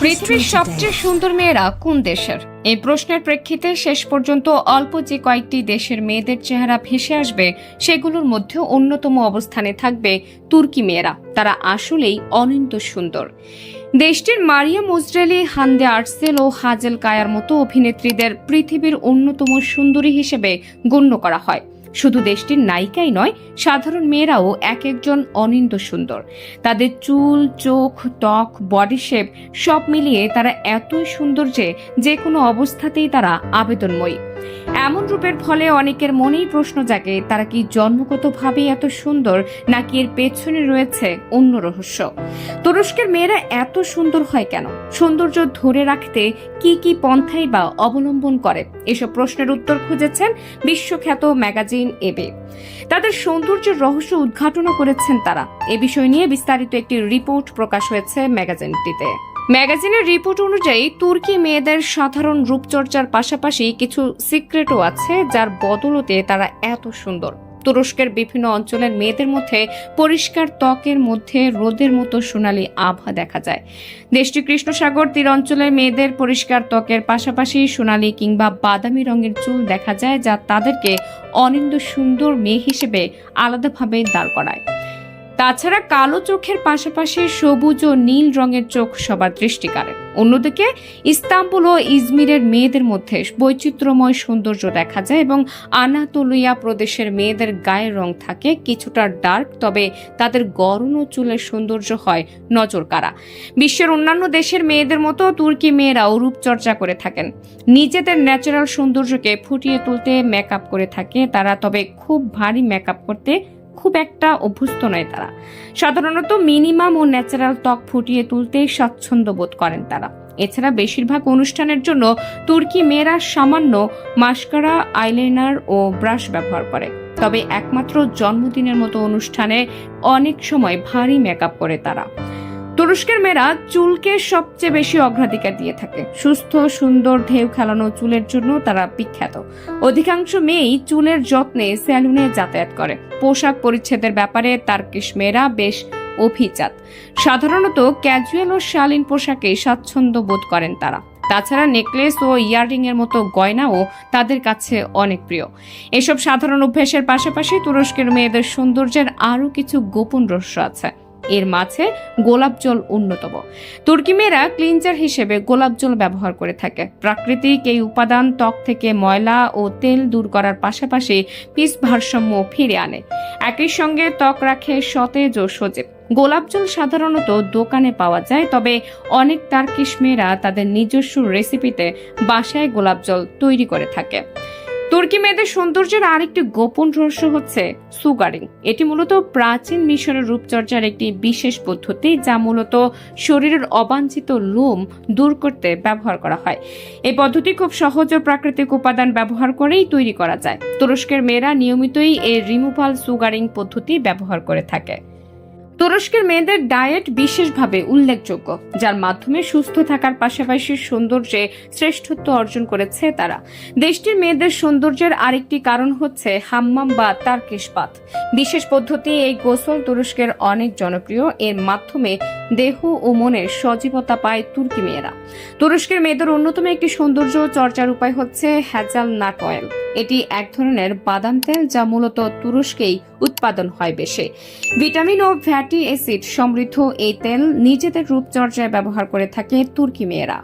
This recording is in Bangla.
পৃথিবীর সবচেয়ে সুন্দর মেয়েরা কোন দেশের? এই প্রশ্নের প্রেক্ষিতে শেষ পর্যন্ত অল্প যে কয়েকটি দেশের মেয়েদের চেহারা ভেসে আসবে সেগুলোর মধ্যে অন্যতম অবস্থানে থাকবে তুর্কি মেয়েরা। তারা আসলেই অনন্ত সুন্দর। দেশটির মারিয়া মুজরেলি হান্দে আর্সেল ও হাজেল কায়ার মতো অভিনেত্রীদের পৃথিবীর অন্যতম সুন্দরী হিসেবে গণ্য করা হয়। শুধু দেশটির নায়িকাই নয়, সাধারণ মেয়েরাও এক একজন অনিন্দ সুন্দর। তাদের চুল, চোখ, ত্বক বডি শেপ সব মিলিয়ে তারা এতই সুন্দর যে যে কোনো অবস্থাতেই তারা আবেদনময়ী। এমন রূপের ফলে অনেকের মনেই প্রশ্ন জাগে, তারা কি জন্মগতভাবে এত সুন্দর, নাকি এর পেছনে রয়েছে অন্য রহস্য? তুরস্কের মেয়েরা এত সুন্দর হয় কেন? সৌন্দর্য ধরে রাখতে কি কি পন্থাই বা অবলম্বন করে? এসব প্রশ্নের উত্তর খুঁজেছেন বিশ্বখ্যাত ম্যাগাজিন এবে। তাদের সৌন্দর্যের রহস্য উদ্ঘাটনও করেছেন তারা। এ বিষয় নিয়ে বিস্তারিত একটি রিপোর্ট প্রকাশ হয়েছে ম্যাগাজিনটিতে। ম্যাগাজিনের রিপোর্ট অনুযায়ী তুর্কি মেয়েদের সাধারণ রূপচর্চার পাশাপাশি কিছু সিক্রেটও আছে যার বদলতে তারা এত সুন্দর। তুরস্কের বিভিন্ন অঞ্চলের মেয়েদের মধ্যে পরিষ্কার ত্বকের মধ্যে রোদের মতো সোনালি আভা দেখা যায়। দেশটি কৃষ্ণসাগর তীর অঞ্চলের মেয়েদের পরিষ্কার ত্বকের পাশাপাশি সোনালি কিংবা বাদামি রঙের চুল দেখা যায়, যা তাদেরকে অনিন্দ সুন্দর মেয়ে হিসেবে আলাদাভাবে দাঁড় করায়। তাছাড়া কালো চোখের পাশাপাশি সবুজ ও নীল রঙের চোখ সবার দৃষ্টি কাড়ে অন্যদিকে, ইস্তাম্বুল ও ইজমিরের মেয়েদের মধ্যে বৈচিত্র্যময় সৌন্দর্য দেখা যায় এবং আনাতোলিয়া প্রদেশের মেয়েদের গায়ের রং থাকে কিছুটা ডার্ক, তবে তাদের গরম ও চুলের সৌন্দর্য হয় নজর কাড়া বিশ্বের অন্যান্য দেশের মেয়েদের মতো তুর্কি মেয়েরাও রূপচর্চা করে থাকেন। নিজেদের ন্যাচারাল সৌন্দর্যকে ফুটিয়ে তুলতে মেকআপ করে থাকে তারা, তবে খুব ভারী মেকআপ করতে খুব একটা অভ্যস্ত নয় তারা। সাধারণত মিনিমাম ও ন্যাচারাল ত্বক ফুটিয়ে তুলতে স্বাচ্ছন্দ্য বোধ করেন তারা। এছাড়া বেশিরভাগ অনুষ্ঠানের জন্য তুর্কি মেয়েরা সামান্য মাস্কারা, আইলাইনার ও ব্রাশ ব্যবহার করে। তবে একমাত্র জন্মদিনের মতো অনুষ্ঠানে অনেক সময় ভারী মেকআপ করে তারা। তুরস্কের মেয়েরা চুলকে সবচেয়ে বেশি অগ্রাধিকার দিয়ে থাকে। সুস্থ, সুন্দর, ঢেউ খেলানো চুলের জন্য তারা বিখ্যাত। অধিকাংশ মেয়েই চুলের যত্নে স্যালুনে যাতায়াত করে। পোশাক পরিচ্ছেদের ব্যাপারে তার্কিশ মেয়েরা বেশ অভিজাত। সাধারণত ক্যাজুয়াল ও শালীন পোশাকে স্বাচ্ছন্দ্য বোধ করেন তারা। তাছাড়া নেকলেস ও ইয়াররিং এর মতো গয়নাও তাদের কাছে অনেক প্রিয়। এসব সাধারণ অভ্যাসের পাশাপাশি তুরস্কের মেয়েদের সৌন্দর্যের আরও কিছু গোপন রহস্য আছে। এর মাঝে গোলাপ জল অন্যতম। তুর্কি মেয়েরা ক্লিনজার হিসেবে গোলাপ জল ব্যবহার করে থাকে। প্রাকৃতিক এই উপাদান ত্বক থেকে ময়লা ও তেল দূর করার পাশাপাশি পিস ভারসাম্য ফিরে আনে। একই সঙ্গে ত্বক রাখে সতেজ ও সজীব। গোলাপ জল সাধারণত দোকানে পাওয়া যায়, তবে অনেক তার্কিশ মেয়েরা তাদের নিজস্ব রেসিপিতে বাসায় গোলাপ জল তৈরি করে থাকে। তুর্কি মেয়েদের সৌন্দর্যের আরেকটি গোপন রহস্য হচ্ছে সুগারিং। এটি মূলত প্রাচীন মিশরের রূপচর্চার একটি বিশেষ পদ্ধতি, যা মূলত শরীরের অবাঞ্ছিত লোম দূর করতে ব্যবহার করা হয়। এই পদ্ধতি খুব সহজ ও প্রাকৃতিক উপাদান ব্যবহার করেই তৈরি করা যায়। তুরস্কের মেয়েরা নিয়মিতই এই রিমুভাল সুগারিং পদ্ধতি ব্যবহার করে থাকে। তুরস্কের মেয়েদের ডায়েট বিশেষভাবে উল্লেখযোগ্য, যার মাধ্যমে সুস্থ থাকার পাশাপাশি সৌন্দর্যে শ্রেষ্ঠত্ব অর্জন করেছে তারা। দেশটির মেয়েদের সৌন্দর্যের আরেকটি কারণ হচ্ছে হাম্মাম বা তার্কিসপাত বিশেষ পদ্ধতি এই গোসল তুরস্কের অনেক জনপ্রিয়, এর মাধ্যমে দেহ ও মনের সজীবতা পায় তুর্কি মেয়েরা। তুরস্কের মেয়েদের অন্যতম একটি সৌন্দর্য চর্চার উপায় হচ্ছে হ্যাজাল নাট অয়েল। এটি এক ধরনের বাদাম তেল যা মূলত তুরস্কেই উৎপাদন হয় বেশি। ভিটামিন ও ফ্যাটি অ্যাসিড সমৃদ্ধ এই তেল নিজেদের রূপচর্চায় ব্যবহার করে থাকে তুর্কি মেয়েরা।